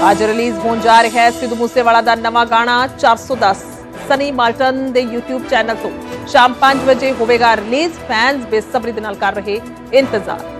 ਅੱਜ ਰਿਲੀਜ਼ ਹੋਣ ਜਾ ਰਿਹਾ ਹੈ। ਸਿੱਧੂ ਮੂਸੇਵਾਲਾ ਦਾ ਨਵਾਂ ਗਾਣਾ 410 ਸਨੀ ਮਾਲਟਨ ਦੇ YouTube ਚੈਨਲ ਤੋਂ ਸ਼ਾਮ 5 ਵਜੇ ਹੋਵੇਗਾ ਰਿਲੀਜ਼। ਫੈਨਸ ਬੇਸਬਰੀ ਦੇ ਨਾਲ ਕਰ ਰਹੇ ਇੰਤਜ਼ਾਰ।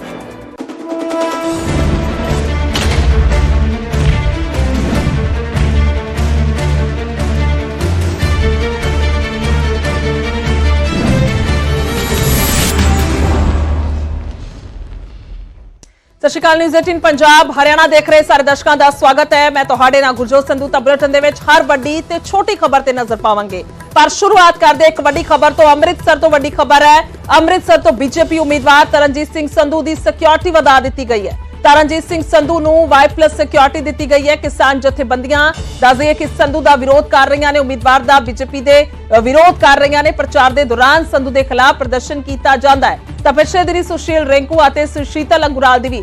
ਸਤਿ ਸ਼੍ਰੀ ਅਕਾਲ ਨਿਊਜ਼ 18 ਪੰਜਾਬ, ਹਰਿਆਣਾ ਦੇਖ ਰਹੇ ਸਾਰੇ ਦਰਸ਼ਕਾਂ ਦਾ ਸਵਾਗਤ ਹੈ। ਮੈਂ ਤੁਹਾਡੇ ਨਾਲ ਗੁਰਜੋਤ ਸੰਧੂ ਤਾਂ ਬੁਲੇਟਿਨ ਦੇ ਵਿੱਚ ਹਰ ਵੱਡੀ ਤੇ ਛੋਟੀ ਖਬਰ ਤੇ ਨਜ਼ਰ ਪਾਵਾਂਗੇ। ਪਰ ਸ਼ੁਰੂਆਤ ਕਰਦੇ ਇੱਕ ਵੱਡੀ ਖਬਰ ਤੋਂ। ਅੰਮ੍ਰਿਤਸਰ ਤੋਂ ਵੱਡੀ ਖਬਰ ਹੈ। ਅੰਮ੍ਰਿਤਸਰ ਤੋਂ ਬੀਜੇਪੀ ਉਮੀਦਵਾਰ ਤਰਨਜੀਤ ਸਿੰਘ ਸੰਧੂ ਦੀ ਸਿਕਿਉਰਿਟੀ ਵਧਾ ਦਿੱਤੀ ਗਈ ਹੈ। ਤਰਨਜੀਤ ਸਿੰਘ ਸੰਧੂ ਨੂੰ ਵਾਈ ਪਲੱਸ ਸਿਕਿਉਰਿਟੀ ਦਿੱਤੀ ਗਈ ਹੈ। ਕਿਸਾਨ ਜਥੇਬੰਦੀਆਂ ਦੱਸਦੇ ਕਿ ਸੰਧੂ ਦਾ ਵਿਰੋਧ ਕਰ ਰਹੀਆਂ ਨੇ। ਉਮੀਦਵਾਰ ਦਾ ਬੀਜੇਪੀ ਦੇ ਵਿਰੋਧ ਕਰ ਰਹੀਆਂ ਨੇ। ਪ੍ਰਚਾਰ ਦੇ ਦੌਰਾਨ ਸੰਧੂ ਦੇ ਖਿਲਾਫ ਪ੍ਰਦਰਸ਼ਨ ਕੀਤਾ ਜਾਂਦਾ ਹੈ। ਤਾਂ ਪਿਛਲੇ ਦਿਨੀ ਸੁਸ਼ੀਲ ਰਿੰਕੂ ਅਤੇ ਸੁਸ਼ੀਤਲ ਅੰਗੁਰਾਲ ਦੀ ਵੀ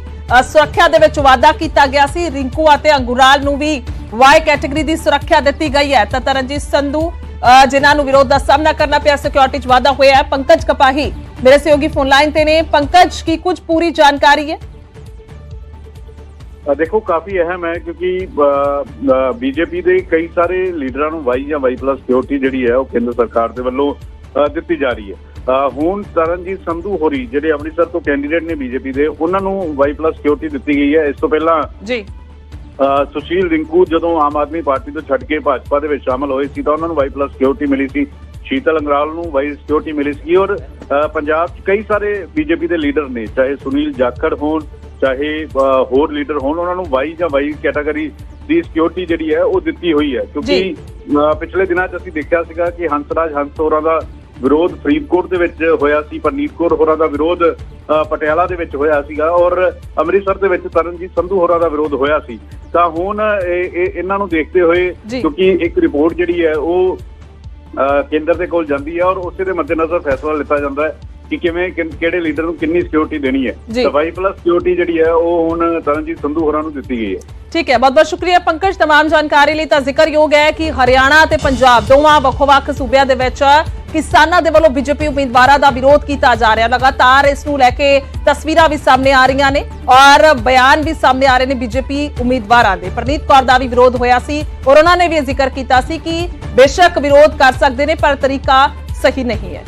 ਸੁਰੱਖਿਆ ਦੇ ਵਿੱਚ ਵਾਅਦਾ ਕੀਤਾ ਗਿਆ ਸੀ। ਰਿੰਕੂ ਅਤੇ ਅੰਗੁਰਾਲ ਨੂੰ ਵੀ ਵਾਈ ਕੈਟਾਗਰੀ ਦੀ ਸੁਰੱਖਿਆ ਦਿੱਤੀ ਗਈ ਹੈ। ਤਾਂ ਤਰਨਜੀਤ ਸੰਧੂ ਅ, ਜਿਨ੍ਹਾਂ ਨੂੰ ਵਿਰੋਧ ਦਾ ਸਾਹਮਣਾ ਕਰਨਾ ਪਿਆ ਸਿਕਿਉਰਿਟੀ 'ਚ ਵਾਧਾ ਹੋਇਆ ਹੈ। ਪੰਕਜ ਕਪਾਹੀ ਮੇਰੇ ਸਹਿਯੋਗੀ ਫੋਨ ਲਾਈਨ ਤੇ ਨੇ। ਪੰਕਜ ਕੀ ਕੁਝ ਪੂਰੀ ਜਾਣਕਾਰੀ ਹੈ? ਦੇਖੋ ਕਾਫੀ ਅਹਿਮ ਹੈ ਕਿਉਂਕਿ ਬੀਜੇਪੀ ਦੇ ਕਈ ਸਾਰੇ ਲੀਡਰਾਂ ਨੂੰ ਵਾਈ ਜਾਂ ਵਾਈ ਪਲੱਸ ਸਿਕਿਉਰਿਟੀ ਜਿਹੜੀ ਹੈ ਉਹ ਕੇਂਦਰ ਸਰਕਾਰ ਦੇ ਵੱਲੋਂ ਦਿੱਤੀ ਜਾ ਰਹੀ ਹੈ। ਹੁਣ ਤਰਨਜੀਤ ਸੰਧੂ ਹੋਰੀ ਜਿਹੜੇ ਅੰਮ੍ਰਿਤਸਰ ਤੋਂ ਕੈਂਡੀਡੇਟ ਨੇ ਬੀਜੇਪੀ ਦੇ ਉਹਨਾਂ ਨੂੰ ਵਾਈ ਪਲੱਸ ਸਿਕਿਉਰਿਟੀ ਦਿੱਤੀ ਗਈ ਹੈ। ਇਸ ਤੋਂ ਪਹਿਲਾਂ ਜੀ। ਸੁਸ਼ੀਲ ਰਿੰਕੂ ਜਦੋਂ ਆਮ ਆਦਮੀ ਪਾਰਟੀ ਤੋਂ ਛੱਡ ਕੇ ਭਾਜਪਾ ਦੇ ਵਿੱਚ ਸ਼ਾਮਲ ਹੋਏ ਸੀ ਤਾਂ ਉਹਨਾਂ ਨੂੰ ਵਾਈ ਪਲੱਸ ਸਿਕਿਉਰਿਟੀ ਮਿਲੀ ਸੀ। ਸ਼ੀਤਲ ਅੰਗਰਾਲ ਨੂੰ ਵਾਈ ਸਿਕਿਉਰਿਟੀ ਮਿਲੀ ਸੀ ਔਰ ਪੰਜਾਬ 'ਚ ਕਈ ਸਾਰੇ ਬੀਜੇਪੀ ਦੇ ਲੀਡਰ ਨੇ ਚਾਹੇ ਸੁਨੀਲ ਜਾਖੜ ਹੋਣ ਚਾਹੇ ਹੋਰ ਲੀਡਰ ਹੋਣ ਉਹਨਾਂ ਨੂੰ ਵਾਈ ਜਾਂ ਵਾਈ ਕੈਟਾਗਰੀ ਦੀ ਸਿਕਿਉਰਿਟੀ ਜਿਹੜੀ ਹੈ ਉਹ ਦਿੱਤੀ ਹੋਈ ਹੈ। ਕਿਉਂਕਿ ਪਿਛਲੇ ਦਿਨਾਂ 'ਚ ਅਸੀਂ ਦੇਖਿਆ ਸੀਗਾ ਕਿ ਹੰਸਰਾਜ ਹੰਸ ਹੋਰਾਂ ਦਾ ਵਿਰੋਧ ਫਰੀਦਕੋਟ ਦੇ ਵਿੱਚ ਹੋਇਆ ਸੀ ਪਰਨੀਤ ਕੌਰ ਹੋਰਾਂ ਦਾ ਵਿਰੋਧ ਪਟਿਆਲਾ ਦੇ ਵਿੱਚ ਹੋਇਆ ਸੀਗਾ ਔਰ ਅੰਮ੍ਰਿਤਸਰ ਦੇ ਵਿੱਚ ਤਰਨਜੀਤ ਸੰਧੂ ਹੋਰਾਂ ਦਾ ਵਿਰੋਧ ਹੋਇਆ ਸੀ। ਤਾਂ ਹੁਣ ਇਹ ਇਹ- ਇਹਨਾਂ ਨੂੰ ਦੇਖਦੇ ਹੋਏ। ਕਿਉਂਕਿ ਇੱਕ ਰਿਪੋਰਟ ਜਿਹੜੀ ਹੈ ਉਹ ਕੇਂਦਰ ਦੇ ਕੋਲ ਜਾਂਦੀ ਹੈ ਔਰ ਉਸੇ ਦੇ ਮੱਦੇਨਜ਼ਰ ਫੈਸਲਾ ਲਿੱਤਾ ਜਾਂਦਾ ਹੈ। ਕਿ ਕਿਵੇਂ ਕਿਨ- ਕਿਹੜੇ ਲੀਡਰ ਨੂੰ ਕਿੰਨੀ ਸਿਕਿਉਰਿਟੀ ਦੇਣੀ ਹੈ ਜੀ। ਤਾਂ ਵਾਈ ਪਲੱਸ ਸਿਕਿਉਰਿਟੀ ਜਿਹੜੀ ਹੈ ਉਹ ਹੁਣ ਤਰਨਜੀਤ ਸੰਧੂ ਹੋਰਾਂ ਨੂੰ ਦਿੱਤੀ ਗਈ ਹੈ ਠੀਕ ਹੈ ਬਹੁਤ ਬਹੁਤ ਸ਼ੁਕਰੀਆ ਪੰਕਜ तमाम ਜਾਣਕਾਰੀ ਲਈ ਤਾਂ ਜ਼ਿਕਰਯੋਗ ਹੈ ਕਿ ਹਰਿਆਣਾ ਤੇ ਪੰਜਾਬ ਦੋਵਾਂ ਵੱਖ-ਵੱਖ ਸੂਬਿਆਂ ਦੇ ਵਿੱਚ ਕਿਸਾਨਾਂ ਦੇ ਵੱਲੋਂ ਬੀਜੇਪੀ ਉਮੀਦਵਾਰਾਂ ਦਾ ਵਿਰੋਧ ਕੀਤਾ ਜਾ ਰਿਹਾ ਲਗਾਤਾਰ ਇਸ ਨੂੰ ਲੈ ਕੇ ਤਸਵੀਰਾਂ ਵੀ ਸਾਹਮਣੇ ਆ ਰਹੀਆਂ ਨੇ ਔਰ ਬਿਆਨ ਵੀ ਸਾਹਮਣੇ ਆ ਰਹੇ ਨੇ ਬੀਜੇਪੀ ਉਮੀਦਵਾਰਾਂ ਦੇ ਪ੍ਰਨੀਤ ਕੌਰ ਦਾ ਵੀ ਵਿਰੋਧ ਹੋਇਆ ਸੀ ਔਰ ਉਹਨਾਂ ਨੇ ਵੀ ਇਹ ਜ਼ਿਕਰ ਕੀਤਾ ਸੀ ਕਿ ਬੇਸ਼ੱਕ ਵਿਰੋਧ ਕਰ ਸਕਦੇ ਨੇ ਪਰ ਤਰੀਕਾ ਸਹੀ ਨਹੀਂ ਹੈ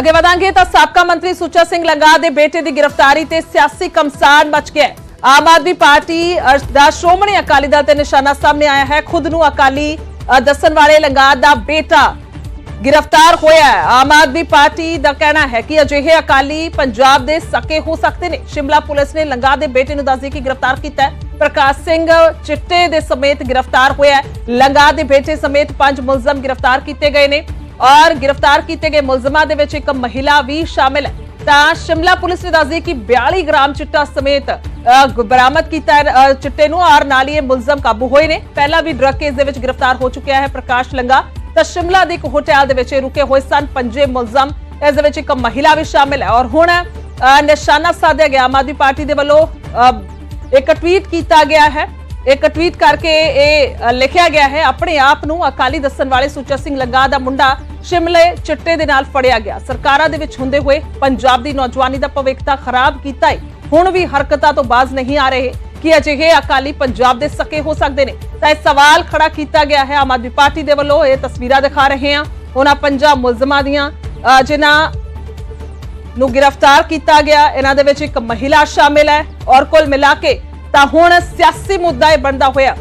ਅੱਗੇ ਵਧਾਂਗੇ ਤਾਂ ਸਾਬਕਾ ਮੰਤਰੀ ਸੁੱਚਾ ਸਿੰਘ ਲੰਗਾ ਦੇ ਬੇਟੇ ਦੀ ਗ੍ਰਿਫਤਾਰੀ ਤੇ ਸਿਆਸੀ ਕਮਸਾਨ ਮਚ ਗਿਆ ਆਮ ਆਦਮੀ ਪਾਰਟੀ ਦਾ ਸ਼੍ਰੋਮਣੀ ਅਕਾਲੀ ਦਲ ਤੇ ਨਿਸ਼ਾਨਾ ਸਾਹਮਣੇ ਆਇਆ ਹੈ। ਖੁਦ ਨੂੰ ਅਕਾਲੀ ਅ, ਦੱਸਣ ਵਾਲੇ ਲੰਗਾ ਦਾ ਬੇਟਾ ਗ੍ਰਿਫਤਾਰ ਹੋਇਆ ਹੈ। ਆਮ ਆਦਮੀ ਪਾਰਟੀ ਦਾ ਕਹਿਣਾ ਹੈ ਕਿ ਅਜਿਹੇ ਅਕਾਲੀ ਪੰਜਾਬ ਦੇ ਸਕੇ ਹੋ ਸਕਦੇ ਨੇ। ਸ਼ਿਮਲਾ ਪੁਲਿਸ ਨੇ ਲੰਗਾ ਦੇ ਬੇਟੇ ਨੂੰ ਦੱਸਦੀ ਕਿ ਗ੍ਰਿਫਤਾਰ ਕੀਤਾ ਹੈ। ਪ੍ਰਕਾਸ਼ ਸਿੰਘ ਚਿੱਟੇ ਦੇ ਸਮੇਤ ਗ੍ਰਿਫਤਾਰ ਹੋਇਆ ਹੈ। ਲੰਗਾ ਦੇ ਬੇਟੇ ਸਮੇਤ ਪੰਜ ਮੁਲਜ਼ਮ ਗ੍ਰਿਫਤਾਰ ਕੀਤੇ ਗਏ ਨੇ। ਔਰ ਗ੍ਰਿਫਤਾਰ ਕੀਤੇ ਗਏ ਮੁਲਜ਼ਮਾਂ ਦੇ ਵਿੱਚ ਇੱਕ ਮਹਿਲਾ ਵੀ ਸ਼ਾਮਿਲ ਹੈ। ਤਾਂ ਸ਼ਿਮਲਾ ਪੁਲਿਸ ਨੇ ਦੱਸਦੀ ਕਿ 42 ਗ੍ਰਾਮ ਚਿੱਟਾ ਸਮੇਤ ਅ, ਬਰਾਮਦ ਕੀਤਾ ਚਿੱਟੇ ਨੂੰ ਔਰ ਨਾਲ ਹੀ ਇਹ ਮੁਲਜ਼ਮ ਕਾਬੂ ਹੋਏ ਨੇ। ਪਹਿਲਾਂ ਵੀ ਡਰੱਗ ਕੇਸ ਦੇ ਵਿੱਚ ਗ੍ਰਿਫਤਾਰ ਹੋ ਚੁੱਕਿਆ ਹੈ ਪ੍ਰਕਾਸ਼ ਲੰਗਾ। ਤਾਂ ਸ਼ਿਮਲਾ ਦੇ ਇੱਕ ਹੋਟਲ ਦੇ ਵਿੱਚ ਇਹ ਰੁਕੇ ਹੋਏ ਸਨ ਪੰਜੇ ਮੁਲਜ਼ਮ। ਇਸ ਦੇ ਵਿੱਚ ਇੱਕ ਮਹਿਲਾ ਵੀ ਸ਼ਾਮਿਲ ਹੈ। ਔਰ ਹੁਣ ਅ, ਨਿਸ਼ਾਨਾ ਸਾਧਿਆ ਗਿਆ। ਆਮ ਆਦਮੀ ਪਾਰਟੀ ਦੇ ਵੱਲੋਂ ਅ, ਇੱਕ ਟਵੀਟ ਕੀਤਾ ਗਿਆ ਹੈ। ਇੱਕ ਟਵੀਟ ਕਰਕੇ ਇਹ ਲਿਖਿਆ ਗਿਆ ਹੈ। ਆਪਣੇ ਆਪ ਨੂੰ ਅਕਾਲੀ ਦੱਸਣ ਵਾਲੇ ਸੁੱਚਾ ਸਿੰਘ ਲੰਗਾ ਦਾ ਮੁੰਡਾ ਸ਼ਿਮਲੇ ਚਿੱਟੇ ਦੇ ਨਾਲ ਫੜਿਆ ਗਿਆ। ਸਰਕਾਰਾਂ ਦੇ ਵਿੱਚ ਹੁੰਦੇ ਹੋਏ ਪੰਜਾਬ ਦੀ ਨੌਜਵਾਨੀ ਦਾ ਭਵਿੱਖ ਤਾਂ ਖਰਾਬ ਕੀਤਾ ਹੈ ਹੁਣ ਵੀ ਹਰਕਤਾਂ ਤੋਂ ਬਾਜ਼ ਨਹੀਂ ਆ ਰਹੇ ਕਿ ਅਜਿਹੇ ਅਕਾਲੀ ਪੰਜਾਬ ਦੇ ਸਕੇ ਹੋ ਸਕਦੇ ਨੇ। ਤਾਂ ਇਹ ਸਵਾਲ ਖੜਾ ਕੀਤਾ ਗਿਆ ਹੈ ਆਮ ਆਦਮੀ ਪਾਰਟੀ ਦੇ ਵੱਲੋਂ। ਇਹ ਤਸਵੀਰਾਂ ਦਿਖਾ ਰਹੇ ਹਾਂ। ਉਹਨਾਂ ਪੰਜਾਬ ਮੁਲਜ਼ਮਾਂ ਦੀਆਂ ਅ, ਜਿਨ੍ਹਾਂ ਨੂੰ ਗ੍ਰਿਫਤਾਰ ਕੀਤਾ ਗਿਆ। ਇਹਨਾਂ ਦੇ ਵਿੱਚ ਇੱਕ ਮਹਿਲਾ ਸ਼ਾਮਿਲ ਹੈ ਔਰ ਕੁੱਲ ਮਿਲਾ ਕੇ ਤਾਂ ਹੁਣ ਸਿਆਸੀ ਮੁੱਦਾ ਇਹ ਬਣਦਾ ਹੋਇਆ।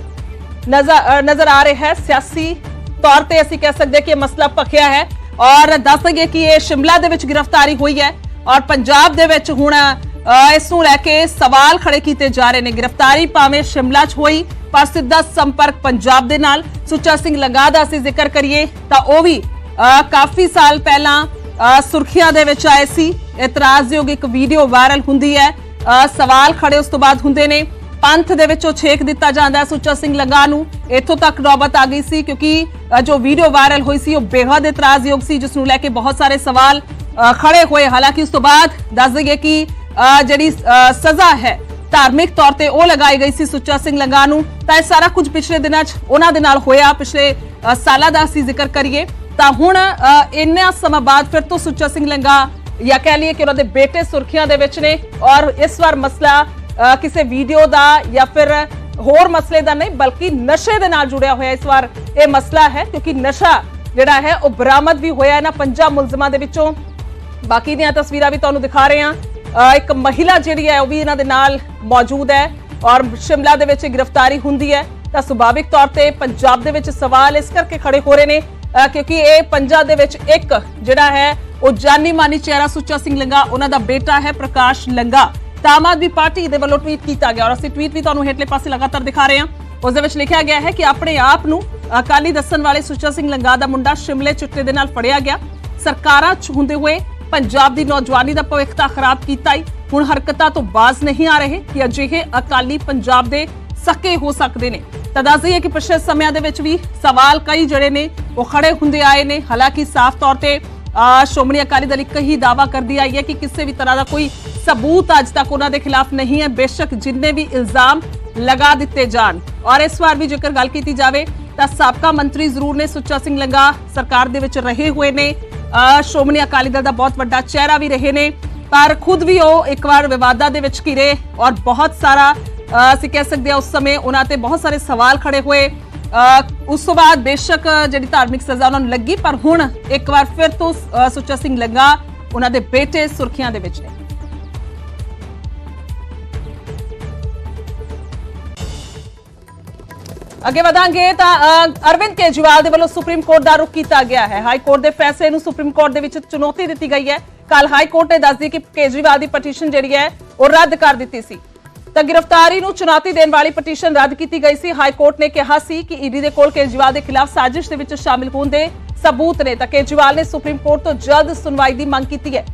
ਨਜ਼ਰ ਨਜ਼ਰ ਆ ਰਿਹਾ ਹੈ ਸਿਆਸੀ ਤੌਰ ਤੇ ਅਸੀਂ ਕਹਿ ਸਕਦੇ ਹਾਂ ਕਿ ਇਹ ਮਸਲਾ ਭਖਿਆ ਹੈ ਔਰ ਦੱਸ ਦਈਏ ਕਿ ਇਹ ਸ਼ਿਮਲਾ ਦੇ ਵਿੱਚ ਗ੍ਰਿਫਤਾਰੀ ਹੋਈ ਹੈ ਔਰ ਪੰਜਾਬ ਦੇ ਵਿੱਚ ਹੁਣ ਇਸ ਨੂੰ ਲੈ ਕੇ ਸਵਾਲ ਖੜੇ ਕੀਤੇ ਜਾ ਰਹੇ ਨੇ। ਗ੍ਰਿਫਤਾਰੀ ਭਾਵੇਂ ਸ਼ਿਮਲਾ 'ਚ ਹੋਈ, ਪਰ ਸਿੱਧਾ ਸੰਪਰਕ ਪੰਜਾਬ ਦੇ ਨਾਲ। ਸੁੱਚਾ ਸਿੰਘ ਲੰਗਾ ਦਾ ਅਸੀਂ ਜ਼ਿਕਰ ਕਰੀਏ ਤਾਂ ਉਹ ਵੀ ਕਾਫੀ ਸਾਲ ਪਹਿਲਾਂ ਸੁਰਖੀਆਂ ਦੇ ਵਿੱਚ ਆਏ ਸੀ। ਇਤਰਾਜ਼ਯੋਗ ਇੱਕ ਵੀਡੀਓ ਵਾਇਰਲ ਹੁੰਦੀ ਹੈ। ਸਵਾਲ ਖੜੇ ਉਸ ਤੋਂ ਬਾਅਦ ਹੁੰਦੇ ਨੇ। ਪੰਥ ਦੇ ਵਿੱਚੋਂ ਛੇਕ ਦਿੱਤਾ ਜਾਂਦਾ ਸੁੱਚਾ ਸਿੰਘ ਲੰਗਾ ਨੂੰ। ਇੱਥੋਂ ਤੱਕ ਨੌਬਤ ਆ ਗਈ ਸੀ ਕਿਉਂਕਿ ਜੋ ਵੀਡੀਓ ਵਾਇਰਲ ਹੋਈ ਸੀ ਉਹ ਬੇਹੱਦ ਇਤਰਾਜ਼ਯੋਗ ਸੀ, ਜਿਸ ਨੂੰ ਲੈ ਕੇ ਬਹੁਤ ਸਾਰੇ ਸਵਾਲ ਖੜੇ ਹੋਏ। ਹਾਲਾਂਕਿ ਉਸ ਤੋਂ ਬਾਅਦ ਦੱਸ ਦਈਏ ਕਿ ਜਿਹੜੀ ਸਜ਼ਾ ਹੈ, ਧਾਰਮਿਕ ਤੌਰ ਤੇ ਉਹ ਲਗਾਈ ਗਈ ਸੀ ਸੁੱਚਾ ਸਿੰਘ ਲੰਗਾ ਨੂੰ। ਤਾਂ ਇਹ ਸਾਰਾ ਕੁਝ ਪਿਛਲੇ ਦਿਨਾਂ 'ਚ ਉਹਨਾਂ ਦੇ ਨਾਲ ਹੋਇਆ, ਪਿਛਲੇ ਸਾਲਾਂ ਦਾ ਅਸੀਂ ਜ਼ਿਕਰ ਕਰੀਏ। ਤਾਂ ਹੁਣ ਇੰਨਾ ਸਮਾਂ ਬਾਅਦ ਫਿਰ ਤੋਂ ਸੁੱਚਾ ਸਿੰਘ ਲੰਗਾ, ਜਾਂ ਕਹਿ ਲਈਏ ਕਿ ਉਹਨਾਂ ਦੇ ਬੇਟੇ ਸੁਰਖੀਆਂ ਦੇ ਵਿੱਚ ਨੇ। ਔਰ ਇਸ ਵਾਰ ਮਸਲਾ ਕਿਸੇ ਵੀਡੀਓ ਦਾ ਜਾਂ ਫਿਰ ਹੋਰ ਮਸਲੇ ਦਾ ਨਹੀਂ, ਬਲਕਿ ਨਸ਼ੇ ਦੇ ਨਾਲ ਜੁੜਿਆ ਹੋਇਆ ਇਸ ਵਾਰ ਇਹ ਮਸਲਾ ਹੈ, ਕਿਉਂਕਿ ਨਸ਼ਾ ਜਿਹੜਾ ਹੈ, ਉਹ ਬਰਾਮਦ ਵੀ ਹੋਇਆ ਇਹਨਾਂ ਪੰਜਾਂ ਮੁਲਜ਼ਮਾਂ ਦੇ ਵਿੱਚੋਂ। ਬਾਕੀ ਦੀਆਂ ਤਸਵੀਰਾਂ ਵੀ ਤੁਹਾਨੂੰ ਦਿਖਾ ਰਹੇ ਹਾਂ। ਇੱਕ ਮਹਿਲਾ ਜਿਹੜੀ ਹੈ, ਉਹ ਵੀ ਇਹਨਾਂ ਦੇ ਨਾਲ ਮੌਜੂਦ ਹੈ ਔਰ ਸ਼ਿਮਲਾ ਦੇ ਵਿੱਚ ਗ੍ਰਿਫਤਾਰੀ ਹੁੰਦੀ ਹੈ। ਤਾਂ ਸੁਭਾਵਿਕ ਤੌਰ ਤੇ ਪੰਜਾਬ ਦੇ ਵਿੱਚ ਸਵਾਲ ਇਸ ਕਰਕੇ ਖੜੇ ਹੋ ਰਹੇ ਨੇ ਕਿਉਂਕਿ ਇਹ ਪੰਜਾਬ ਦੇ ਵਿੱਚ ਇੱਕ ਜਿਹੜਾ ਹੈ, ਉਹ ਜਾਨੀ ਮਾਨੀ ਚਿਹਰਾ ਸੁੱਚਾ ਸਿੰਘ ਲੰਗਾ, ਉਹਨਾਂ ਦਾ ਬੇਟਾ ਹੈ ਪ੍ਰਕਾਸ਼ ਲੰਗਾ। ਤਾਂ ਆਮ ਆਦਮੀ ਪਾਰਟੀ ਦੇ ਵੱਲੋਂ ਟਵੀਟ ਕੀਤਾ ਗਿਆ। ਔਰ ਅਸੀਂ ਟਵੀਟ ਵੀ ਤੁਹਾਨੂੰ ਹੇਠਲੇ ਪਾਸੇ ਲਗਾਤਾਰ ਦਿਖਾ ਰਹੇ ਹਾਂ। ਉਸ ਦੇ ਵਿੱਚ ਲਿਖਿਆ ਗਿਆ ਹੈ ਕਿ ਆਪਣੇ ਆਪ ਨੂੰ ਅਕਾਲੀ ਦੱਸਣ ਵਾਲੇ ਸੁੱਚਾ ਸਿੰਘ ਲੰਗਾ ਦਾ ਮੁੰਡਾ ਸ਼ਿਮਲੇ ਚਿੱਟੇ ਦੇ ਨਾਲ ਫੜਿਆ ਗਿਆ। ਸਰਕਾਰਾਂ 'ਚ ਹੁੰਦੇ ਹੋਏ ਪੰਜਾਬ ਦੀ ਨੌਜਵਾਨੀ ਦਾ ਭਵਿੱਖ ਤਾਂ ਖਰਾਬ ਕੀਤਾ ਹੀ ਹੁਣ ਹਰਕਤਾਂ ਤੋਂ ਬਾਜ਼ ਨਹੀਂ ਆ ਰਹੇ ਕਿ ਅਜਿਹੇ ਅਕਾਲੀ ਪੰਜਾਬ ਦੇ ਸਕੇ ਹੋ ਸਕਦੇ ਨੇ। ਤਾਂ ਦੱਸ ਦਈਏ ਕਿ ਪਿਛਲੇ ਸਮਿਆਂ ਦੇ ਵਿੱਚ ਵੀ ਸਵਾਲ ਕਈ ਜਿਹੜੇ ਨੇ, ਉਹ ਖੜੇ ਹੁੰਦੇ ਆਏ ਨੇ। ਹਾਲਾਂਕਿ ਸਾਫ਼ ਤੌਰ ਤੇ ਸ਼੍ਰੋਮਣੀ ਅਕਾਲੀ ਦਲ ਇੱਕ ਹੀ ਦਾਵਾ ਕਰਦੀ ਆਈ ਹੈ ਕਿ ਕਿਸੇ ਵੀ ਤਰ੍ਹਾਂ ਦਾ ਕੋਈ ਸਬੂਤ ਅੱਜ ਤੱਕ ਉਹਨਾਂ ਦੇ ਖਿਲਾਫ ਨਹੀਂ ਹੈ। ਬੇਸ਼ੱਕ ਜਿੰਨੇ ਵੀ ਇਲਜ਼ਾਮ ਲਗਾ ਦਿੱਤੇ ਜਾਣ। ਔਰ ਇਸ ਵਾਰ ਵੀ ਜੇਕਰ ਗੱਲ ਕੀਤੀ ਜਾਵੇ, ਤਾਂ ਸਾਬਕਾ ਮੰਤਰੀ ਜ਼ਰੂਰ ਨੇ ਸੁੱਚਾ ਸਿੰਘ ਲੰਗਾ ਸਰਕਾਰ ਦੇ ਵਿੱਚ ਰਹੇ ਹੋਏ ਨੇ। ਸ਼੍ਰੋਮਣੀ ਅਕਾਲੀ ਦਲ ਦਾ ਬਹੁਤ ਵੱਡਾ ਚਿਹਰਾ ਵੀ ਰਹੇ ਨੇ। ਪਰ ਖੁਦ ਵੀ ਉਹ ਇੱਕ ਵਾਰ ਵਿਵਾਦਾਂ ਦੇ ਵਿੱਚ ਘਿਰੇ ਔਰ ਬਹੁਤ ਸਾਰਾ ਅਸੀਂ ਕਹਿ ਸਕਦੇ ਹਾਂ ਉਸ ਸਮੇਂ ਉਹਨਾਂ ਤੇ ਬਹੁਤ ਸਾਰੇ ਸਵਾਲ ਖੜੇ ਹੋਏ। ਉਸ ਤੋਂ ਬਾਅਦ ਬੇਸ਼ੱਕ ਜਿਹੜੀ ਧਾਰਮਿਕ ਸਜ਼ਾ ਉਹਨਾਂ ਨੂੰ ਲੱਗੀ ਪਰ ਹੁਣ ਇੱਕ ਵਾਰ ਫਿਰ ਤੋਂ ਸੁੱਚਾ ਸਿੰਘ ਲੰਗਾ ਉਹਨਾਂ ਦੇ ਬੇਟੇ ਸੁਰਖੀਆਂ ਦੇ ਵਿੱਚ ਨੇ। ਅੱਗੇ ਵਧਾਂਗੇ ਤਾਂ ਅ, ਅਰਵਿੰਦ ਕੇਜਰੀਵਾਲ ਦੇ ਵੱਲੋਂ ਸੁਪਰੀਮ ਕੋਰਟ ਦਾ ਰੁਖ ਕੀਤਾ ਗਿਆ ਹੈ। ਹਾਈ ਕੋਰਟ ਦੇ ਫੈਸਲੇ ਨੂੰ ਸੁਪਰੀਮ ਕੋਰਟ ਦੇ ਵਿੱਚ ਚੁਣੌਤੀ ਦਿੱਤੀ ਗਈ ਹੈ। ਕੱਲ ਹਾਈ ਕੋਰਟ ਨੇ ਦੱਸਦੀ ਕਿ ਕੇਜਰੀਵਾਲ ਦੀ ਪਟੀਸ਼ਨ ਜਿਹੜੀ ਹੈ ਉਹ ਰੱਦ ਕਰ ਦਿੱਤੀ ਸੀ। ਤਾਂ ਗ੍ਰਿਫਤਾਰੀ ਨੂੰ ਚੁਣੌਤੀ ਦੇਣ ਵਾਲੀ ਪਟੀਸ਼ਨ ਰੱਦ ਕੀਤੀ ਗਈ ਸੀ। ਹਾਈ ਕੋਰਟ ਨੇ ਕਿਹਾ ਸੀ ਕਿ ਈਡੀ ਦੇ ਕੋਲ ਕੇਜਰੀਵਾਲ ਦੇ ਖਿਲਾਫ ਸਾਜ਼ਿਸ਼ ਦੇ ਵਿੱਚ ਸ਼ਾਮਿਲ ਹੋਣ ਦੇ ਸਬੂਤ ਨੇ। ਤਾਂ ਕੇਜਰੀਵਾਲ ਨੇ ਸੁਪਰੀਮ ਕੋਰਟ ਤੋਂ ਜਲਦ ਸੁਣਵਾਈ ਦੀ ਮੰਗ ਕੀਤੀ ਹੈ।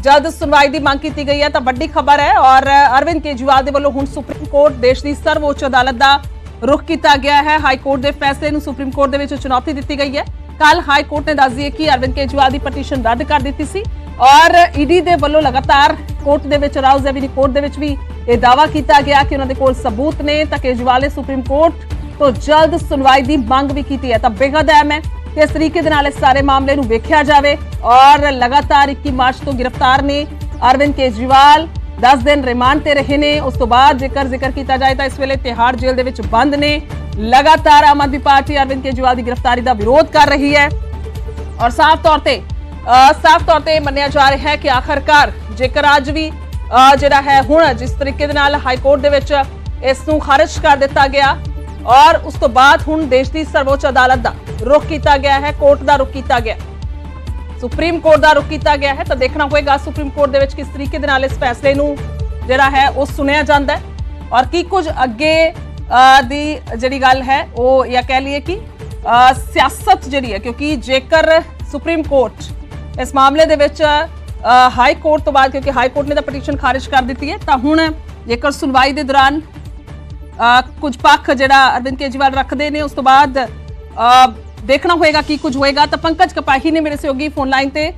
ਜਲਦ ਸੁਣਵਾਈ ਦੀ ਮੰਗ ਕੀਤੀ ਗਈ ਹੈ ਤਾਂ ਵੱਡੀ ਖਬਰ ਹੈ ਔਰ ਅਰਵਿੰਦ ਕੇਜਰੀਵਾਲ ਦੇ ਵੱਲੋਂ ਹੁਣ ਸੁਪਰੀਮ ਕੋਰਟ ਦੇਸ਼ ਦੀ ਸਰਵਉੱਚ ਅਦਾਲਤ ਦਾ ਰੁਖ ਕੀਤਾ ਗਿਆ ਹੈ। ਹਾਈ ਕੋਰਟ ਦੇ ਫੈਸਲੇ ਨੂੰ ਸੁਪਰੀਮ ਕੋਰਟ ਦੇ ਵਿੱਚ ਚੁਣੌਤੀ ਦਿੱਤੀ ਗਈ ਹੈ। ਕੱਲ ਹਾਈ ਕੋਰਟ ਨੇ ਦੱਸ ਦਿੱਤੀ ਕਿ ਅਰਵਿੰਦ ਕੇਜਰੀਵਾਲ ਦੀ ਪਟੀਸ਼ਨ ਰੱਦ ਕਰ ਦਿੱਤੀ ਸੀ ਔਰ ਈਡੀ ਦੇ ਵੱਲੋਂ ਲਗਾਤਾਰ ਕੋਰਟ ਦੇ ਵਿੱਚ ਰਾਉਜ਼ ਐਵਨੀ ਕੋਰਟ ਦੇ ਵਿੱਚ ਵੀ ਇਹ ਦਾਵਾ ਕੀਤਾ ਗਿਆ ਕਿ ਉਹਨਾਂ ਦੇ ਕੋਲ ਸਬੂਤ ਨੇ ਤਾਂ ਕੇਜਰੀਵਾਲ ਨੇ ਸੁਪਰੀਮ ਕੋਰਟ ਤੋਂ ਜਲਦ ਸੁਣਵਾਈ ਦੀ ਮੰਗ ਵੀ ਕੀਤੀ ਹੈ। ਤਾਂ ਬੇਹੱਦ ਅਹਿਮ ਹੈ ਕਿ ਇਸ ਤਰੀਕੇ ਦੇ ਨਾਲ ਇਸ ਸਾਰੇ ਮਾਮਲੇ ਨੂੰ ਵੇਖਿਆ ਜਾਵੇ ਔਰ ਲਗਾਤਾਰ 21 ਮਾਰਚ ਤੋਂ ਗ੍ਰਿਫਤਾਰ ਨੇ ਅਰਵਿੰਦ ਕੇਜਰੀਵਾਲ। 10 ਦਿਨ ਰਿਮਾਂਡ ਤੇ ਰਹੇ ਨੇ। ਉਸ ਤੋਂ ਬਾਅਦ ਜੇਕਰ ਜ਼ਿਕਰ ਕੀਤਾ ਜਾਏ ਤਾਂ ਇਸ ਵੇਲੇ ਤਿਹਾੜ ਜੇਲ੍ਹ ਦੇ ਵਿੱਚ ਬੰਦ ਨੇ। ਲਗਾਤਾਰ ਆਮ ਆਦਮੀ ਪਾਰਟੀ ਅਰਵਿੰਦ ਕੇਜਰੀਵਾਲ ਦੀ ਗ੍ਰਿਫਤਾਰੀ ਦਾ ਵਿਰੋਧ ਕਰ ਰਹੀ ਹੈ। ਔਰ ਸਾਫ਼ ਤੌਰ ਤੇ ਸਾਫ਼ ਤੌਰ ਤੇ ਮੰਨਿਆ ਜਾ ਰਿਹਾ ਹੈ ਕਿ ਆਖਰਕਾਰ ਜੇਕਰ ਅੱਜ ਵੀ ਜਿਹੜਾ ਹੈ ਹੁਣ ਜਿਸ ਤਰੀਕੇ ਦੇ ਨਾਲ ਹਾਈ ਕੋਰਟ ਦੇ ਵਿੱਚ ਇਸ ਨੂੰ ਖਾਰਜ ਕਰ ਦਿੱਤਾ ਗਿਆ ਔਰ ਉਸ ਤੋਂ ਬਾਅਦ ਹੁਣ ਦੇਸ਼ ਦੀ ਸਰਵਉੱਚ ਅਦਾਲਤ ਦਾ ਰੁਖ ਕੀਤਾ ਗਿਆ ਹੈ, ਕੋਰਟ ਦਾ ਰੁਖ ਕੀਤਾ ਗਿਆ। ਸੁਪਰੀਮ ਕੋਰਟ ਦਾ ਰੁਖ ਕੀਤਾ ਗਿਆ ਹੈ ਤਾਂ ਦੇਖਣਾ ਹੋਏਗਾ ਸੁਪਰੀਮ ਕੋਰਟ ਦੇ ਵਿੱਚ ਕਿਸ ਤਰੀਕੇ ਦੇ ਨਾਲ ਇਸ ਫੈਸਲੇ ਨੂੰ ਜਿਹੜਾ ਹੈ ਉਹ ਸੁਣਿਆ ਜਾਂਦਾ ਹੈ ਔਰ ਕੀ ਕੁਝ ਅੱਗੇ ਦੀ ਜਿਹੜੀ ਗੱਲ ਹੈ ਉਹ ਜਾਂ ਕਹਿ ਲਈਏ ਕਿ ਸਿਆਸਤ ਜਿਹੜੀ ਹੈ ਕਿਉਂਕਿ ਜੇਕਰ ਸੁਪਰੀਮ ਕੋਰਟ ਇਸ ਮਾਮਲੇ ਦੇ ਵਿੱਚ ਹਾਈ ਕੋਰਟ ਤੋਂ ਬਾਅਦ, ਕਿਉਂਕਿ ਹਾਈ ਕੋਰਟ ਨੇ ਤਾਂ ਪਟੀਸ਼ਨ ਖਾਰਜ ਕਰ ਦਿੱਤੀ ਹੈ, ਤਾਂ ਹੁਣ ਜੇਕਰ ਸੁਣਵਾਈ ਦੇ ਦੌਰਾਨ ਕੁਝ ਪੱਖ ਜਿਹੜਾ ਅਰਵਿੰਦ ਕੇਜਰੀਵਾਲ ਰੱਖਦੇ ਨੇ, ਉਸ ਤੋਂ ਬਾਅਦ ਦੇਖਣਾ ਹੋਏਗਾ ਕੀ ਕੁਝ ਹੋਏਗਾ। ਤਾਂ ਪੰਕਜ ਕਪਾਹੀ ਨੇ ਮੇਰੇ ਸਹਿਯੋਗੀ ਫੋਨ ਲਾਈਨ ਤੇ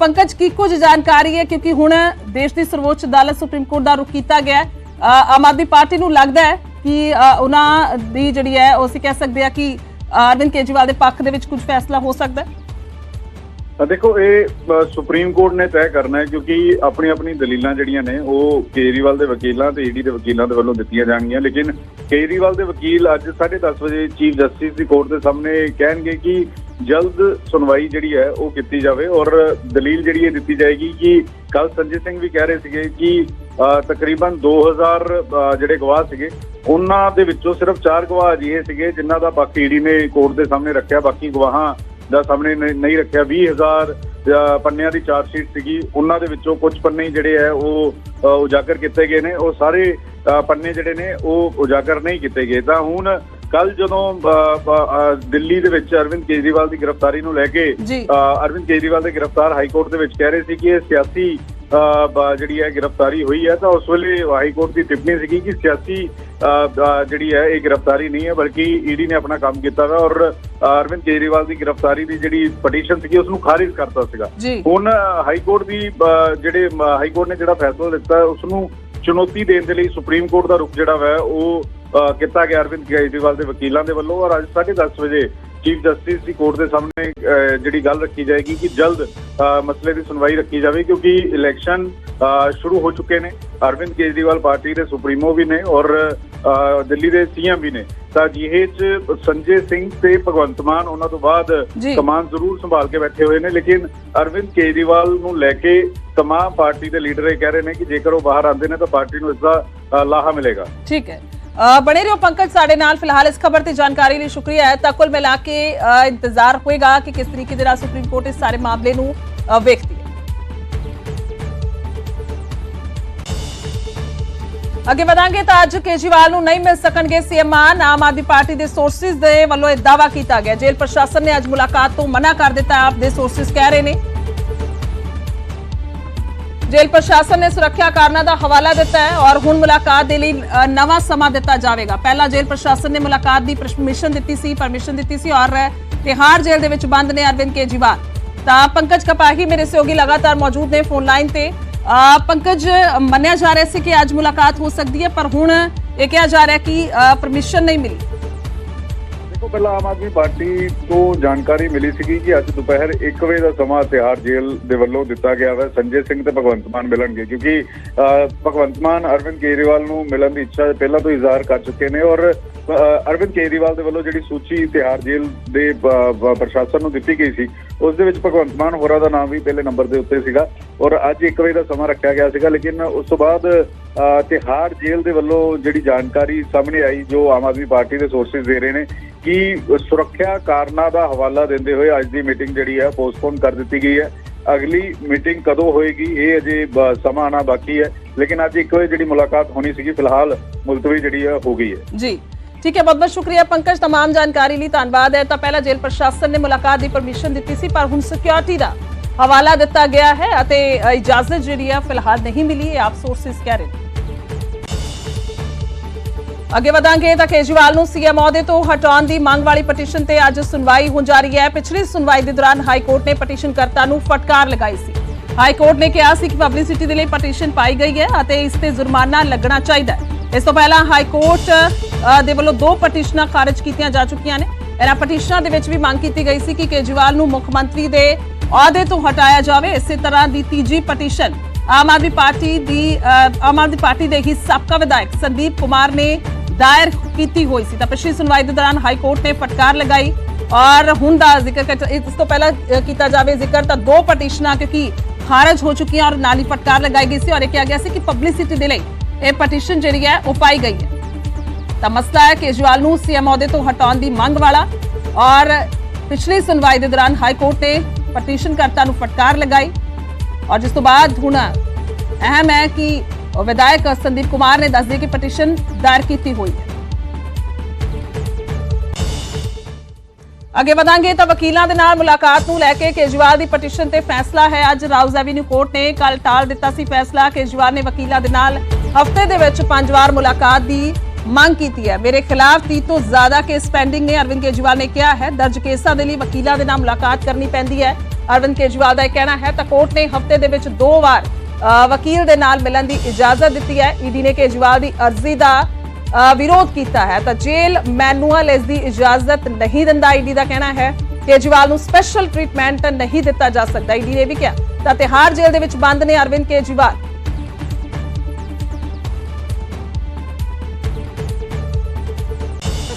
ਪੰਕਜ, ਕੀ ਕੁਝ ਜਾਣਕਾਰੀ ਹੈ? ਕਿਉਂਕਿ ਹੁਣ ਦੇਸ਼ ਦੀ ਸਰਵਉੱਚ ਅਦਾਲਤ ਸੁਪਰੀਮ ਕੋਰਟ ਦਾ ਰੁਖ ਕੀਤਾ ਗਿਆ ਆਮ ਆਦਮੀ ਪਾਰਟੀ ਨੂੰ ਲੱਗਦਾ ਹੈ ਕਿ ਉਹਨਾਂ ਦੀ ਜਿਹੜੀ ਹੈ, ਉਹ ਅਸੀਂ ਕਹਿ ਸਕਦੇ ਆ ਕਿ ਅਰਵਿੰਦ ਕੇਜਰੀਵਾਲ ਦੇ ਪੱਖ ਦੇ ਵਿੱਚ ਕੁਝ ਫੈਸਲਾ ਹੋ ਸਕਦਾ ਹੈ। ਦੇਖੋ ਇਹ ਸੁਪਰੀਮ ਕੋਰਟ ਨੇ ਤੈਅ ਕਰਨਾ ਹੈ ਕਿਉਂਕਿ ਆਪਣੀ ਆਪਣੀ ਦਲੀਲਾਂ ਜਿਹੜੀਆਂ ਨੇ ਉਹ ਕੇਜਰੀਵਾਲ ਦੇ ਵਕੀਲਾਂ ਤੇ ਈਡੀ ਦੇ ਵਕੀਲਾਂ ਦੇ ਵੱਲੋਂ ਦਿੱਤੀਆਂ ਜਾਣਗੀਆਂ। ਲੇਕਿਨ ਕੇਜਰੀਵਾਲ ਦੇ ਵਕੀਲ ਅੱਜ 10:30 ਵਜੇ ਚੀਫ ਜਸਟਿਸ ਦੀ ਕੋਰਟ ਦੇ ਸਾਹਮਣੇ ਕਹਿਣਗੇ ਕਿ ਜਲਦ ਸੁਣਵਾਈ ਜਿਹੜੀ ਹੈ ਉਹ ਕੀਤੀ ਜਾਵੇ ਔਰ ਦਲੀਲ ਜਿਹੜੀ ਹੈ ਦਿੱਤੀ ਜਾਏਗੀ ਕਿ ਕੱਲ ਸੰਜੇ ਸਿੰਘ ਵੀ ਕਹਿ ਰਹੇ ਸੀਗੇ ਕਿ ਤਕਰੀਬਨ 2000 ਅ, ਜਿਹੜੇ ਗਵਾਹ ਸੀਗੇ ਉਹਨਾਂ ਦੇ ਵਿੱਚੋਂ ਸਿਰਫ 4 ਗਵਾਹ ਅਜਿਹੇ ਸੀਗੇ ਜਿਨ੍ਹਾਂ ਦਾ ਬਾਕੀ ਈਡੀ ਨੇ ਕੋਰਟ ਦੇ ਸਾਹਮਣੇ ਰੱਖਿਆ ਬਾਕੀ ਗਵਾਹਾਂ ਦਾ ਸਾਹਮਣੇ ਨਹੀਂ ਰੱਖਿਆ। 20000 ਅ, ਪੰਨਿਆਂ ਦੀ ਚਾਰਜ ਸ਼ੀਟ ਸੀਗੀ। ਉਹਨਾਂ ਦੇ ਵਿੱਚੋਂ ਕੁਝ ਪੰਨੇ ਹੀ ਜਿਹੜੇ ਆ ਉਹ ਉਜਾਗਰ ਕੀਤੇ ਗਏ ਨੇ। ਉਹ ਸਾਰੇ ਪੰਨੇ ਜਿਹੜੇ ਨੇ ਉਹ ਉਜਾਗਰ ਨਹੀਂ ਕੀਤੇ ਗਏ। ਤਾਂ ਹੁਣ ਕੱਲ ਜਦੋਂ ਦਿੱਲੀ ਦੇ ਵਿੱਚ ਅਰਵਿੰਦ ਕੇਜਰੀਵਾਲ ਦੀ ਗ੍ਰਿਫਤਾਰੀ ਨੂੰ ਲੈ ਕੇ ਅਰਵਿੰਦ ਕੇਜਰੀਵਾਲ ਦੇ ਗ੍ਰਿਫਤਾਰ ਹਾਈ ਕੋਰਟ ਦੇ ਵਿੱਚ ਕਹਿ ਰਹੇ ਸੀ ਕਿ ਇਹ ਸਿਆਸੀ ਜਿਹੜੀ ਹੈ ਗ੍ਰਿਫਤਾਰੀ ਹੋਈ ਹੈ ਤਾਂ ਉਸ ਵੇਲੇ ਹਾਈ ਕੋਰਟ ਦੀ ਟਿੱਪਣੀ ਸੀਗੀ ਕਿ ਸਿਆਸੀ ਜਿਹੜੀ ਹੈ ਇਹ ਗ੍ਰਿਫਤਾਰੀ ਨਹੀਂ ਹੈ ਬਲਕਿ ਈਡੀ ਨੇ ਆਪਣਾ ਕੰਮ ਕੀਤਾ ਵਾ ਔਰ ਅਰਵਿੰਦ ਕੇਜਰੀਵਾਲ ਦੀ ਗ੍ਰਿਫਤਾਰੀ ਦੀ ਜਿਹੜੀ ਪਟੀਸ਼ਨ ਸੀਗੀ ਉਸ ਨੂੰ ਖਾਰਿਜ ਕਰਤਾ ਸੀਗਾ। ਹੁਣ ਹਾਈ ਕੋਰਟ ਦੀ ਜਿਹੜੇ ਹਾਈ ਕੋਰਟ ਨੇ ਜਿਹੜਾ ਫੈਸਲਾ ਦਿੱਤਾ ਉਸ ਨੂੰ ਚੁਣੌਤੀ ਦੇਣ ਦੇ ਲਈ ਸੁਪਰੀਮ ਕੋਰਟ ਦਾ ਰੁਖ ਜਿਹੜਾ ਵਾ ਉਹ ਕੀਤਾ ਗਿਆ ਅਰਵਿੰਦ ਕੇਜਰੀਵਾਲ ਦੇ ਵਕੀਲਾਂ ਦੇ ਵੱਲੋਂ ਔਰ ਅੱਜ 10:30 ਵਜੇ ਚੀਫ ਜਸਟਿਸ ਦੀ ਕੋਰਟ ਦੇ ਸਾਹਮਣੇ ਜਿਹੜੀ ਗੱਲ ਰੱਖੀ ਜਾਏਗੀ ਕਿ ਜਲਦ ਮਸਲੇ ਦੀ ਸੁਣਵਾਈ ਰੱਖੀ ਜਾਵੇ ਕਿਉਂਕਿ ਇਲੈਕਸ਼ਨ ਸ਼ੁਰੂ ਹੋ ਚੁੱਕੇ ਨੇ। ਅਰਵਿੰਦ ਕੇਜਰੀਵਾਲ ਪਾਰਟੀ ਦੇ ਸੁਪਰੀਮੋ ਵੀ ਨੇ ਔਰ ਦਿੱਲੀ ਦੇ ਸੀਐਮ ਵੀ ਨੇ। ਤਾਂ ਜਿਹੇ ਚ ਸੰਜੇ ਸਿੰਘ ਤੇ ਭਗਵੰਤ ਮਾਨ ਉਹਨਾਂ ਤੋਂ ਬਾਅਦ। ਕਮਾਨ ਜ਼ਰੂਰ ਸੰਭਾਲ ਕੇ ਬੈਠੇ ਹੋਏ ਨੇ ਲੇਕਿਨ ਅਰਵਿੰਦ ਕੇਜਰੀਵਾਲ ਨੂੰ ਲੈ ਕੇ ਤਮਾਮ ਪਾਰਟੀ ਦੇ ਲੀਡਰ ਇਹ ਕਹਿ ਰਹੇ ਨੇ ਕਿ ਜੇਕਰ ਉਹ ਬਾਹਰ ਆਉਂਦੇ ਨੇ ਤਾਂ ਪਾਰਟੀ ਨੂੰ ਇਸ ਦਾ ਲਾਹਾ ਮਿਲੇਗਾ। ਠੀਕ ਹੈ। ਬਣੇ ਰਹੋ ਪੰਕਜ ਸਾਡੇ ਨਾਲ। ਫਿਲਹਾਲ ਇਸ ਖਬਰ ਤੇ ਜਾਣਕਾਰੀ ਲਈ ਸ਼ੁਕਰੀਆ ਹੈ। ਤਾਂ ਕੁੱਲ ਮਿਲਾ ਕੇ ਇੰਤਜ਼ਾਰ ਹੋਏਗਾ ਕਿ ਕਿਸ ਤਰੀਕੇ ਦੇ ਨਾਲ ਸੁਪਰੀਮ ਕੋਰਟ ਇਸ ਸਾਰੇ ਮਾਮਲੇ ਨੂੰ ਵੇਖਦੀ। ਅੱਗੇ ਵਧਾਂਗੇ ਤਾਂ ਅੱਜ ਕੇਜਰੀਵਾਲ ਨੂੰ ਨਹੀਂ ਮਿਲ ਸਕਣਗੇ ਸੀਐਮ ਮਾਨ ਆਮ ਆਦਮੀ ਪਾਰਟੀ ਦੇ ਸੋਰਸਿਸ ਦੇ ਵੱਲੋਂ ਇਹ ਦਾਵਾ ਕੀਤਾ ਗਿਆ। ਜੇਲ੍ਹ ਪ੍ਰਸ਼ਾਸਨ ਨੇ ਅੱਜ ਮੁਲਾਕਾਤ ਤੋਂ ਮਨਾ ਕਰ ਦਿੱਤਾ। ਆਪ ਦੇ ਸੋਰਸਿਸ ਕਹਿ ਰਹੇ ਨੇ। ਜੇਲ੍ਹ ਪ੍ਰਸ਼ਾਸਨ ਨੇ ਸੁਰੱਖਿਆ ਕਾਰਨਾਂ ਦਾ ਹਵਾਲਾ ਦਿੱਤਾ ਹੈ ਔਰ ਹੁਣ ਮੁਲਾਕਾਤ ਦੇ ਲਈ ਨਵਾਂ ਸਮਾਂ ਦਿੱਤਾ ਜਾਵੇਗਾ। ਪਹਿਲਾਂ ਜੇਲ੍ਹ ਪ੍ਰਸ਼ਾਸਨ ਨੇ ਮੁਲਾਕਾਤ ਦੀ ਪਰਮਿਸ਼ਨ ਦਿੱਤੀ ਸੀ, ਪਰਮਿਸ਼ਨ ਦਿੱਤੀ ਸੀ ਔਰ ਤਿਹਾੜ ਜੇਲ੍ਹ ਦੇ ਵਿੱਚ ਬੰਦ ਨੇ ਅਰਵਿੰਦ ਕੇਜਰੀਵਾਲ। ਤਾਂ ਪੰਕਜ ਕਪਾਹੀ ਮੇਰੇ ਸਹਿਯੋਗੀ ਲਗਾਤਾਰ ਮੌਜੂਦ ਨੇ ਫੋਨ ਲਾਈਨ ਤੇ। ਪੰਕਜ ਮੰਨਿਆ ਜਾ ਰਿਹਾ ਸੀ ਕਿ ਅੱਜ ਮੁਲਾਕਾਤ ਹੋ ਸਕਦੀ ਹੈ ਪਰ ਹੁਣ ਇਹ ਕਿਹਾ ਜਾ ਰਿਹਾ ਕਿ ਪਰਮਿਸ਼ਨ ਨਹੀਂ ਮਿਲੀ। ਦੇਖੋ ਪਹਿਲਾਂ ਆਮ ਆਦਮੀ ਪਾਰਟੀ ਤੋਂ ਜਾਣਕਾਰੀ ਮਿਲੀ ਸੀਗੀ ਕਿ ਅੱਜ ਦੁਪਹਿਰ 1 ਵਜੇ ਦਾ ਸਮਾਂ ਤਿਹਾਰ ਜੇਲ੍ਹ ਦੇ ਵੱਲੋਂ ਦਿੱਤਾ ਗਿਆ ਹੈ ਸੰਜੇ ਸਿੰਘ ਤੇ ਭਗਵੰਤ ਮਾਨ ਮਿਲਣਗੇ ਕਿਉਂਕਿ ਅ, ਭਗਵੰਤ ਮਾਨ ਅਰਵਿੰਦ ਕੇਜਰੀਵਾਲ ਨੂੰ ਮਿਲਣ ਦੀ ਇੱਛਾ ਪਹਿਲਾਂ ਤੋਂ ਇਜ਼ਹਾਰ ਕਰ ਚੁੱਕੇ ਨੇ ਔਰ ਅਰਵਿੰਦ ਕੇਜਰੀਵਾਲ ਦੇ ਵੱਲੋਂ ਜਿਹੜੀ ਸੂਚੀ ਤਿਹਾਰ ਜੇਲ੍ਹ ਦੇ ਪ੍ਰਸ਼ਾਸਨ ਨੂੰ ਦਿੱਤੀ ਗਈ ਸੀ ਉਸ ਦੇ ਵਿੱਚ ਭਗਵੰਤ ਮਾਨ ਹੋਰਾਂ ਦਾ ਨਾਮ ਵੀ ਪਹਿਲੇ ਨੰਬਰ ਦੇ ਉੱਤੇ ਸੀਗਾ ਔਰ ਅੱਜ 1 ਵਜੇ ਦਾ ਸਮਾਂ ਰੱਖਿਆ ਗਿਆ ਸੀਗਾ, ਲੇਕਿਨ ਉਸ ਤੋਂ ਬਾਅਦ ਤਿਹਾੜ ਜੇਲ੍ਹ ਦੇ ਵੱਲੋਂ ਜਿਹੜੀ ਜਾਣਕਾਰੀ ਸਾਹਮਣੇ ਆਈ, ਜੋ ਆਮ ਆਦਮੀ ਪਾਰਟੀ ਦੇ ਸੋਰਸਿਸ ਦੇ ਰਹੇ ਨੇ ਕਿ ਸੁਰੱਖਿਆ ਕਾਰਨਾਂ ਦਾ ਹਵਾਲਾ ਦਿੰਦੇ ਹੋਏ ਅੱਜ ਦੀ ਮੀਟਿੰਗ ਜਿਹੜੀ ਹੈ ਪੋਸਟਪੋਨ ਕਰ ਦਿੱਤੀ ਗਈ ਹੈ। ਅਗਲੀ ਮੀਟਿੰਗ ਕਦੋਂ ਹੋਏਗੀ, ਇਹ ਅਜੇ ਸਮਾਂ ਆਉਣਾ ਬਾਕੀ ਹੈ। ਲੇਕਿਨ ਅੱਜ ਇੱਕ ਵਜੇ ਜਿਹੜੀ ਮੁਲਾਕਾਤ ਹੋਣੀ ਸੀਗੀ, ਫਿਲਹਾਲ ਮੁਲਤਵੀ ਜਿਹੜੀ ਹੈ, ਹੋ ਗਈ ਹੈ। ਜੀ। ਠੀਕ ਹੈ ਬਹੁਤ ਬਹੁਤ ਸ਼ੁਕਰੀਆ ਪੰਕਜ तमाम ਜਾਣਕਾਰੀ ਲਈ ਧੰਨਵਾਦ ਹੈ ਤਾਂ ਪਹਿਲਾਂ ਜੇਲ੍ਹ ਪ੍ਰਸ਼ਾਸਨ ਨੇ ਮੁਲਾਕਾਤ ਦੀ ਪਰਮਿਸ਼ਨ ਦਿੱਤੀ ਸੀ ਪਰ ਹੁਣ ਸਿਕਿਉਰਿਟੀ ਦਾ ਹਵਾਲਾ ਦਿੱਤਾ ਗਿਆ ਹੈ ਅਤੇ ਅ, ਇਜਾਜ਼ਤ ਜਿਹੜੀ ਹੈ ਫਿਲਹਾਲ ਨਹੀਂ ਮਿਲੀ ਇਹ ਆਪ ਸੋਰਸਿਸ ਕਹਿ ਰਹੇ ਨੇ ਅੱਗੇ ਵਧਾਂਗੇ ਤਾਂ ਕੇਜਰੀਵਾਲ ਨੂੰ ਸੀਐਮ ਅਹੁਦੇ ਤੋਂ ਹਟਾਉਣ ਦੀ ਮੰਗ ਵਾਲੀ ਪਟੀਸ਼ਨ ਤੇ ਅੱਜ ਸੁਣਵਾਈ ਹੋਣ ਜਾ ਰਹੀ ਹੈ ਪਿਛਲੀ ਸੁਣਵਾਈ ਦੇ ਦੌਰਾਨ ਹਾਈ ਕੋਰਟ ਨੇ ਪਟੀਸ਼ਨਕਰਤਾ ਨੂੰ ਫਟਕਾਰ ਲਗਾਈ ਸੀ ਹਾਈ ਕੋਰਟ ਨੇ ਕਿਹਾ ਸੀ ਕਿ ਪਬਲਿਸਿਟੀ ਦੇ ਲਈ ਪਟੀਸ਼ਨ ਪਾਈ ਗਈ ਹੈ ਅਤੇ ਇਸ ਤੇ ਜੁਰਮਾਨਾ ਲੱਗਣਾ ਚਾਹੀਦਾ ਹੈ ਇਸ ਤੋਂ ਪਹਿਲਾਂ ਹਾਈ ਕੋਰਟ ਅ, ਦੇ ਵੱਲੋਂ ਦੋ ਪਟੀਸ਼ਨਾਂ ਖਾਰਜ ਕੀਤੀਆਂ ਜਾ ਚੁੱਕੀਆਂ ਨੇ। ਇਹਨਾਂ ਪਟੀਸ਼ਨਾਂ ਦੇ ਵਿੱਚ ਵੀ ਮੰਗ ਕੀਤੀ ਗਈ ਸੀ ਕਿ ਕੇਜਰੀਵਾਲ ਨੂੰ ਮੁੱਖ ਮੰਤਰੀ ਦੇ ਅਹੁਦੇ ਤੋਂ ਹਟਾਇਆ ਜਾਵੇ। ਇਸੇ ਤਰ੍ਹਾਂ ਦੀ ਤੀਜੀ ਪਟੀਸ਼ਨ ਆਮ ਆਦਮੀ ਪਾਰਟੀ ਦੀ ਆਮ ਆਦਮੀ ਪਾਰਟੀ ਦੇ ਹੀ ਸਾਬਕਾ ਵਿਧਾਇਕ ਸੰਦੀਪ ਕੁਮਾਰ ਨੇ ਦਾਇਰ ਕੀਤੀ ਹੋਈ ਸੀ। ਤਾਂ ਪਿਛਲੀ ਸੁਣਵਾਈ ਦੇ ਦੌਰਾਨ ਹਾਈ ਕੋਰਟ ਨੇ ਫਟਕਾਰ ਲਗਾਈ ਔਰ ਹੁਣ ਦਾ ਜ਼ਿਕਰ ਇਸ ਤੋਂ ਪਹਿਲਾਂ ਕੀਤਾ ਜਾਵੇ ਜ਼ਿਕਰ ਤਾਂ ਦੋ ਪਟੀਸ਼ਨਾਂ ਕਿਉਂਕਿ ਖਾਰਜ ਹੋ ਚੁੱਕੀਆਂ ਔਰ ਨਾਲ ਹੀ ਫਟਕਾਰ ਲਗਾਈ ਗਈ ਸੀ ਔਰ ਇਹ ਕਿਹਾ ਗਿਆ ਸੀ ਕਿ ਪਬਲਿਸਿਟੀ ਦੇ ਲਈ ਇਹ ਪਟੀਸ਼ਨ ਜਿਹੜੀ ਹੈ ਉਹ ਪਾਈ ਗਈ ਹੈ। ਤਾਂ ਮਸਲਾ ਹੈ ਕੇਜਰੀਵਾਲ ਨੂੰ ਸੀਐਮ ਅਹੁਦੇ ਤੋਂ ਹਟਾਉਣ ਦੀ ਮੰਗ ਵਾਲਾ ਔਰ ਪਿਛਲੀ ਸੁਣਵਾਈ ਦੇ ਦੌਰਾਨ ਹਾਈ ਕੋਰਟ ਨੇ ਪਟੀਸ਼ਨਕਰਤਾ ਨੂੰ ਫਟਕਾਰ ਲਗਾਈ ਔਰ ਜਿਸ ਤੋਂ ਬਾਅਦ ਹੁਣ ਅਹਿਮ ਹੈ ਕਿ ਵਿਧਾਇਕ ਸੰਦੀਪ ਕੁਮਾਰ ਨੇ ਦੱਸ ਦਿੱਤਾ ਕਿ ਪਟੀਸ਼ਨ ਦਾਇਰ ਕੀਤੀ ਹੋਈ ਹੈ। ਅੱਗੇ ਵਧਾਂਗੇ ਤਾਂ ਵਕੀਲਾਂ ਦੇ ਨਾਲ ਮੁਲਾਕਾਤ ਨੂੰ ਲੈ ਕੇ ਕੇਜਰੀਵਾਲ ਦੀ ਪਟੀਸ਼ਨ ਤੇ ਫੈਸਲਾ ਹੈ। ਅੱਜ ਰਾਉਜ਼ ਐਵੀਨਿਊ ਕੋਰਟ ਨੇ ਕੱਲ ਟਾਲ ਦਿੱਤਾ ਸੀ ਫੈਸਲਾ। ਕੇਜਰੀਵਾਲ ਨੇ ਵਕੀਲਾਂ ਦੇ ਨਾਲ ਹਫ਼ਤੇ ਦੇ ਵਿੱਚ ਪੰਜ ਵਾਰ ਮੁਲਾਕਾਤ ਦੀ ਮੰਗ ਕੀਤੀ ਹੈ। ਮੇਰੇ ਖਿਲਾਫ 30 ਤੋਂ ਜ਼ਿਆਦਾ ਕੇਸ ਪੈਂਡਿੰਗ ਨੇ। ਅਰਵਿੰਦ ਕੇਜਰੀਵਾਲ ਨੇ ਕਿਹਾ ਹੈ, ਦਰਜ ਕੇਸਾਂ ਦੇ ਲਈ ਵਕੀਲਾਂ ਦੇ ਨਾਲ ਮੁਲਾਕਾਤ ਕਰਨੀ ਪੈਂਦੀ ਹੈ। ਅਰਵਿੰਦ ਕੇਜਰੀਵਾਲ ਦਾ ਇਹ ਕਹਿਣਾ ਹੈ, ਤਾਂ ਕੋਰਟ ਨੇ ਹਫ਼ਤੇ ਦੇ ਵਿੱਚ ਦੋ ਵਾਰ ਵਕੀਲ ਦੇ ਨਾਲ ਮਿਲਣ ਦੀ ਇਜਾਜ਼ਤ ਦਿੱਤੀ ਹੈ। ਈਡੀ ਨੇ ਕੇਜਰੀਵਾਲ ਦੀ ਅਰਜ਼ੀ ਦਾ ਵਿਰੋਧ ਕੀਤਾ ਹੈ। ਤਾਂ ਜੇਲ੍ਹ ਮੈਨੂਅਲ ਇਸ ਦੀ ਇਜਾਜ਼ਤ ਨਹੀਂ ਦਿੰਦਾ। ਈਡੀ ਦਾ ਕਹਿਣਾ ਹੈ, ਕੇਜਰੀਵਾਲ ਨੂੰ ਸਪੈਸ਼ਲ ਟ੍ਰੀਟਮੈਂਟ ਨਹੀਂ ਦਿੱਤਾ ਜਾ ਸਕਦਾ। ਈਡੀ ਨੇ ਵੀ ਕਿਹਾ, ਤਾਂ ਤਿਹਾੜ ਜੇਲ੍ਹ ਦੇ ਵਿੱਚ ਬੰਦ ਨੇ ਅਰਵਿੰਦ ਕੇਜਰੀਵਾਲ।